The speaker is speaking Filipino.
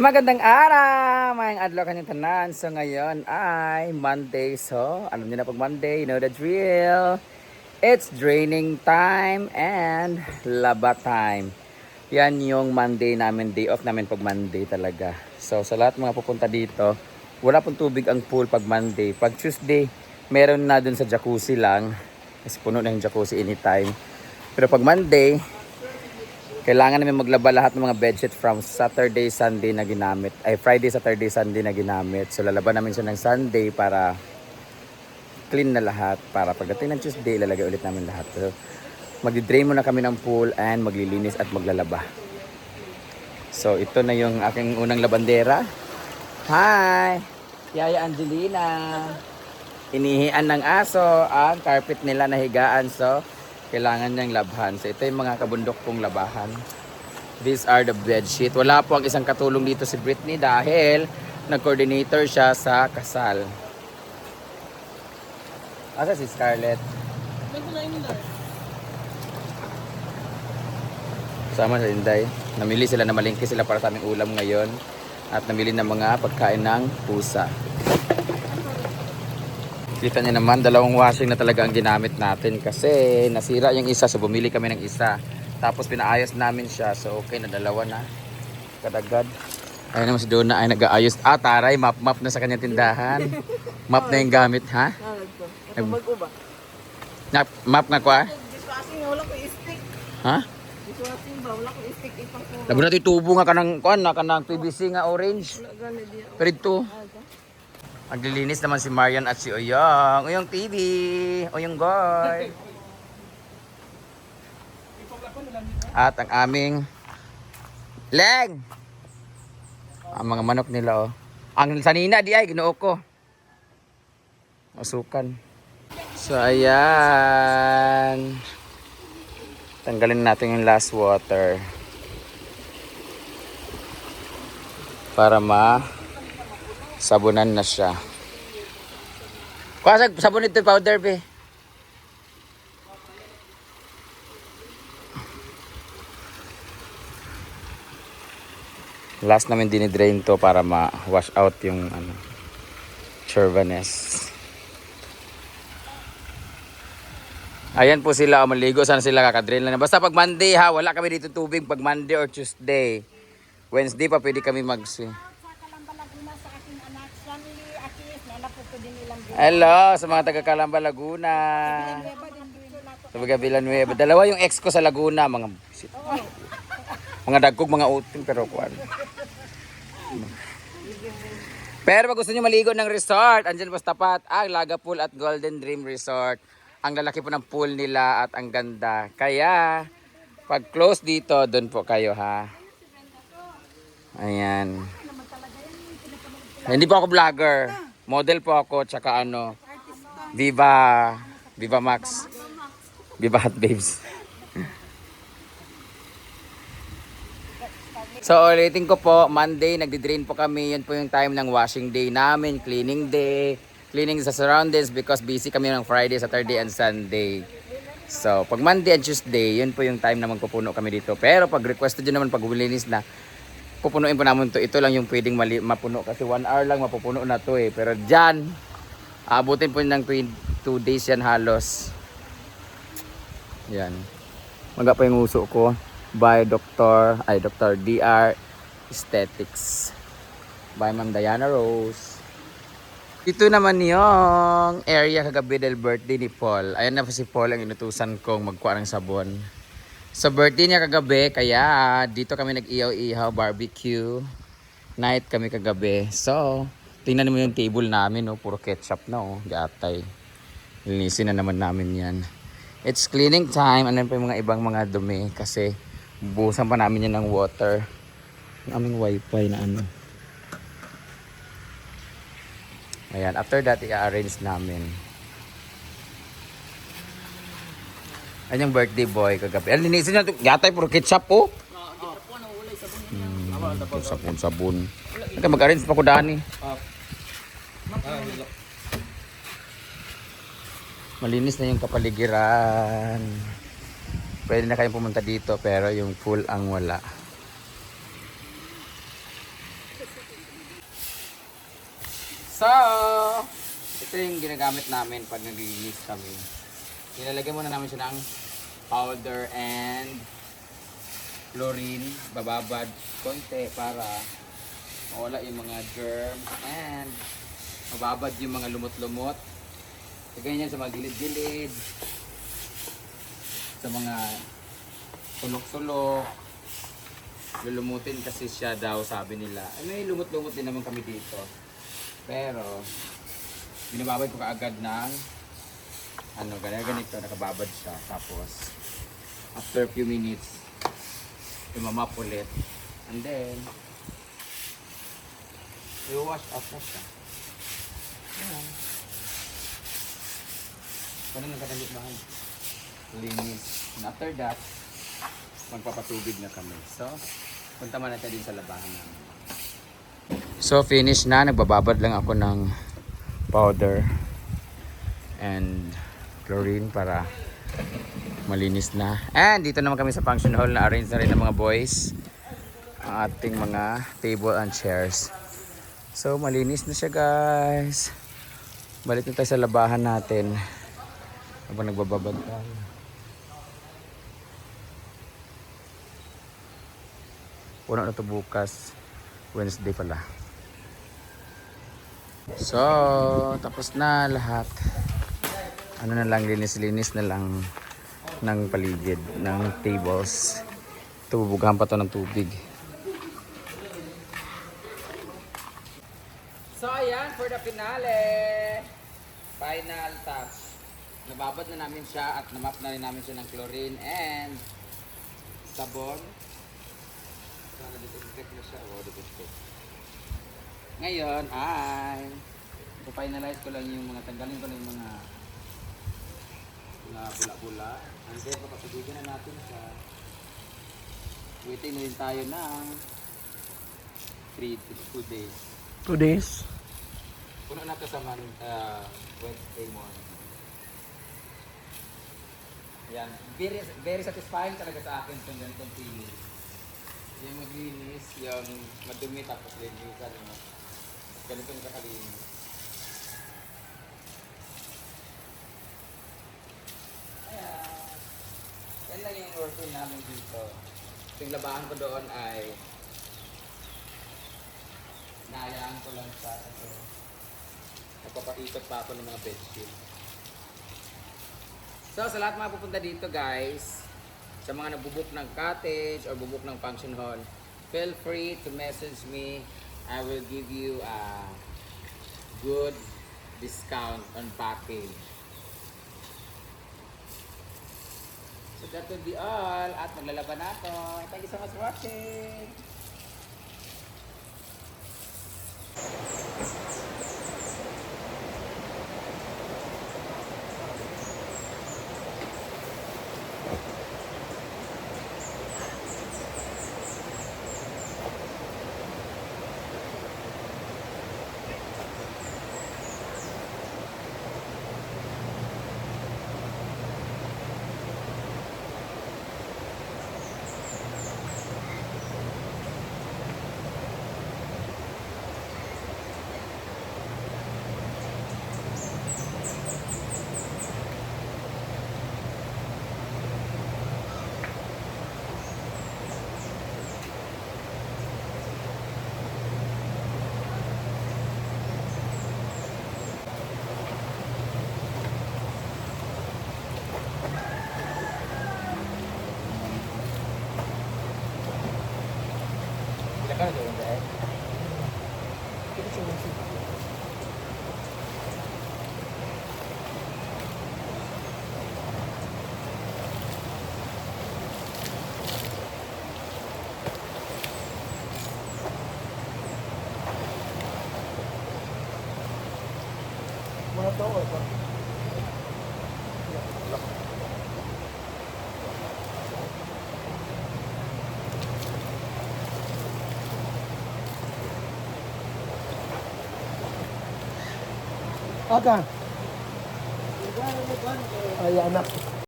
Magandang araw, mga adlaw kanyang tanan. So ngayon ay Monday. So, alam niyo na pag Monday, you know the drill. It's draining time and laba time. Yan yung Monday namin, day off namin pag Monday talaga. So sa lahat mga pupunta dito, wala pong tubig ang pool pag Monday. Pag Tuesday, meron na dun sa jacuzzi lang. Kasi puno na yung jacuzzi anytime. Pero pag Monday, kailangan namin maglaba lahat ng mga bedsheet from Saturday, Sunday na ginamit. Ay, Friday, Saturday, Sunday na ginamit. So, lalaban namin siya ng Sunday para clean na lahat. Para pagdating ng Tuesday, ilalagay ulit namin lahat. So, magdi-drain muna kami ng pool and maglilinis at maglalaba. So, ito na yung aking unang labandera. Hi! Yaya Angelina! Inihian ng aso ang carpet nila na higaan. So, kailangan niyang labhan. So, ito yung mga kabundok kong labahan. These are the bed sheet. Wala po ang isang katulong dito si Britney dahil nag-coordinator siya sa kasal. Asa si Scarlett? Sama sa Inday. Namili sila na malingki sila para sa aming ulam ngayon. At namili ng mga pagkain ng pusa. Kita niyo naman, dalawang washing na talaga ang ginamit natin kasi nasira yung isa so bumili kami ng isa. Tapos pinaayos namin siya so okay na dalawa na. Kadagad. Ayun naman si Donna ay nag-aayos. Ah, taray, map-map na sa kanyang tindahan. map na yung gamit, ha? Bago ba? Map, nga ko, ah? Dishwashing wala ko stick. Ha? Dishwashing ba wala ko stick ipang ko. Labi natin tubo nga kanang, kuan na, kanang PVC nga orange. Pero ito, Maglilinis naman si Marian at si Oyong. Oyong TV! Oyong Goy! At ang aming Leng! Ang mga manok nila oh. Ang sanina di ay ginoo ko. Masukan. So ayan. Tanggalin natin yung last water. Para ma sabunan na siya. Kuha sa sabon ito powder be. Last namin dinidrain to para ma-wash out yung ano, chauviness. Ayan po sila, maligo. Sana sila kakadrain lang. Basta pag Monday ha, wala kami dito tubig pag Monday or Tuesday. Wednesday pa pwede kami mag-swim. Sa sa aking anak, Shanley Akis, nalapot ko din ilang. Hello sa mga taga Calamba, Laguna. Sa taga Villanueva. Dalawa yung ex ko sa Laguna, mga mga dagkog, mga uting, pero kuan. Pero pag gusto niyo maligo ng resort, andyan mas tapat ang Laga Pool at Golden Dream Resort. Ang lalaki po ng pool nila at ang ganda. Kaya, pag close dito, doon po kayo ha. Ayan. Hindi po ako vlogger. Model po ako, tsaka ano, Viva, Viva Max. Viva Hot Babes. So ulitin ko po, Monday nagdi-drain po kami. Yan po yung time ng washing day namin, cleaning day, cleaning sa surroundings because busy kami ng Friday, Saturday, and Sunday. So pag Monday and Tuesday, yun po yung time na magpupuno kami dito. Pero pag requested yun naman pag na, pupunuin po namin to. Ito lang yung pwedeng mali, mapuno kasi one hour lang mapupuno na to eh. Pero dyan, aabutin po ng 2 days yan halos. Yan. Maga pa yung uso ko by Dr. ay Dr. DR Aesthetics by Ma'am Diana Rose. Ito naman yung area kagabi del birthday ni Paul. Ayan na po si Paul ang inutusan kong magkuha ng sabon. Sa birthday niya kagabi, kaya dito kami nag-ihaw-ihaw barbecue. Night kami kagabi. So, tingnan mo yung table namin, no? puro ketchup na, oh. Gatay. Linisin na naman namin yan. It's cleaning time. Ano pa yung mga ibang mga dumi kasi buhusan pa namin yan ng water. Ang aming wifi na ano. Ayan, after that, i-arrange namin. Ayan yung birthday boy kagabi. Ayan, linisin ito. Yatay, puro ketchup po. Hmm, sabon, sabon. Naka mag-arrange pa ko dani. Malinis na yung kapaligiran. Pwede na kayong pumunta dito pero yung pool ang wala. So, ito yung ginagamit namin pag naglilinis kami. Nilalagyan muna namin siya ng powder and chlorine, bababad konti para mawala yung mga germs and mababad yung mga lumot-lumot. Lagyan yan sa mga gilid-gilid, sa mga sulok-sulok. Lulumutin kasi siya daw sabi nila. Ay, may lumot-lumot din naman kami dito. Pero, binababad ko kaagad ng ano, ganyan ganito, nakababad siya. Tapos, after few minutes, imamap ulit. And then, i-wash off na siya. Ayan. Ganun ang kadali bahay. Linis. And after that, magpapatubig na kami. So, punta man natin din sa labahan namin. So, finish na. Nagbababad lang ako ng powder and chlorine para malinis na. And dito naman kami sa function hall na arrange na rin ng mga boys ang ating mga table and chairs. So, malinis na siya guys. Balik na tayo sa labahan natin habang nagbababad tayo. Puno na to bukas. Wednesday pala. So, tapos na lahat. Ano na lang, linis-linis na lang ng paligid, ng tables. Tububugahan pa to ng tubig. So, ayan, for the finale. Final touch. Nababad na namin siya at namap na rin namin siya ng chlorine and sabon. So, na-disinfect na siya. Oh, disinfect. Ngayon ay finalize ko lang yung mga tanggalin ko lang yung mga mga bula-bula. And then papatubigan na natin siya. Waiting na rin tayo ng 3 to 2 days. Two days. Puno na to sa man, uh, Wednesday morning. Yan. Very, very satisfying talaga sa akin itong ganitong feeling. Yung maglinis, yung madumi tapos linisan. Yung ganito yung kakalinis. Ayan. Yan lang yung routine namin dito. Yung labahan ko doon ay Nayaan ko lang sa ito. Nagpapaikot pa ako ng mga bedsheet. So, sa lahat mga pupunta dito guys, sa mga nagbubuk ng cottage or bubuk ng function hall, feel free to message me. I will give you a good discount on package. So that will be all. At maglalaban na ako. Thank you so much for watching. Ilan ka na doon, Dad? Mga tao ba? Aga. Ay, anak.